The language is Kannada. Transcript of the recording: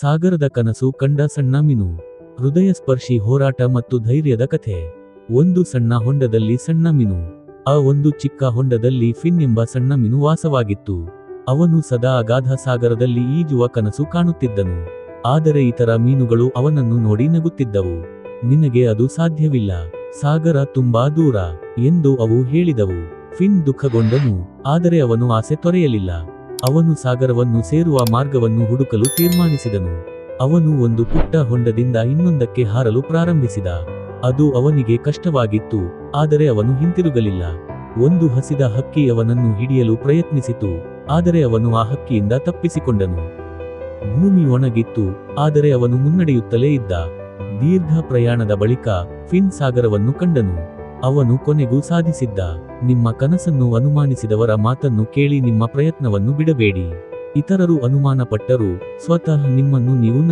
ಸಾಗರದ ಕನಸು ಕಂಡ ಸಣ್ಣ ಮೀನು. ಹೃದಯ ಸ್ಪರ್ಶಿ ಹೋರಾಟ ಮತ್ತು ಧೈರ್ಯದ ಕಥೆ. ಒಂದು ಸಣ್ಣ ಹೊಂಡದಲ್ಲಿ ಸಣ್ಣ ಮೀನು. ಆ ಒಂದು ಚಿಕ್ಕ ಹೊಂಡದಲ್ಲಿ ಫಿನ್ ಎಂಬ ಸಣ್ಣ ಮೀನು ವಾಸವಾಗಿತ್ತು. ಅವನು ಸದಾ ಅಗಾಧ ಸಾಗರದಲ್ಲಿ ಈಜುವ ಕನಸು ಕಾಣುತ್ತಿದ್ದನು. ಆದರೆ ಇತರ ಮೀನುಗಳು ಅವನನ್ನು ನೋಡಿ ನಗುತ್ತಿದ್ದವು. ನಿನಗೆ ಅದು ಸಾಧ್ಯವಿಲ್ಲ. ಸಾಗರ ತುಂಬಾ ದೂರ ಎಂದು ಅವು ಹೇಳಿದವು. ಫಿನ್ ದುಃಖಗೊಂಡನು, ಆದರೆ ಅವನು ಆಸೆ ತೊರೆಯಲಿಲ್ಲ. ಅವನು ಸಾಗರವನ್ನು ಸೇರುವ ಮಾರ್ಗವನ್ನು ಹುಡುಕಲು ತೀರ್ಮಾನಿಸಿದನು. ಅವನು ಒಂದು ಪುಟ್ಟ ಹೊಂಡದಿಂದ ಇನ್ನೊಂದಕ್ಕೆ ಹಾರಲು ಪ್ರಾರಂಭಿಸಿದ. ಅದು ಅವನಿಗೆ ಕಷ್ಟವಾಗಿತ್ತು, ಆದರೆ ಅವನು ಹಿಂತಿರುಗಲಿಲ್ಲ. ಒಂದು ಹಸಿದ ಹಕ್ಕಿ ಅವನನ್ನು ಹಿಡಿಯಲು ಪ್ರಯತ್ನಿಸಿತು, ಆದರೆ ಅವನು ಆ ಹಕ್ಕಿಯಿಂದ ತಪ್ಪಿಸಿಕೊಂಡನು. ಭೂಮಿ ಒಣಗಿತ್ತು, ಆದರೆ ಅವನು ಮುನ್ನಡೆಯುತ್ತಲೇ ಇದ್ದ. ದೀರ್ಘ ಪ್ರಯಾಣದ ಬಳಿಕ ಫಿನ್ ಸಾಗರವನ್ನು ಕಂಡನು. ಅವನು ಕೊನೆಗೂ ಸಾಧಿಸಿದ್ದ. ನಿಮ್ಮ ಕನಸನ್ನು ಅನುಮಾನಿಸಿದವರ ಮಾತನ್ನು ಕೇಳಿ ನಿಮ್ಮ ಪ್ರಯತ್ನವನ್ನು ಬಿಡಬೇಡಿ. ಇತರರು ಅನುಮಾನಪಟ್ಟರೂ ಸ್ವತಃ ನಿಮ್ಮನ್ನು ನೀವು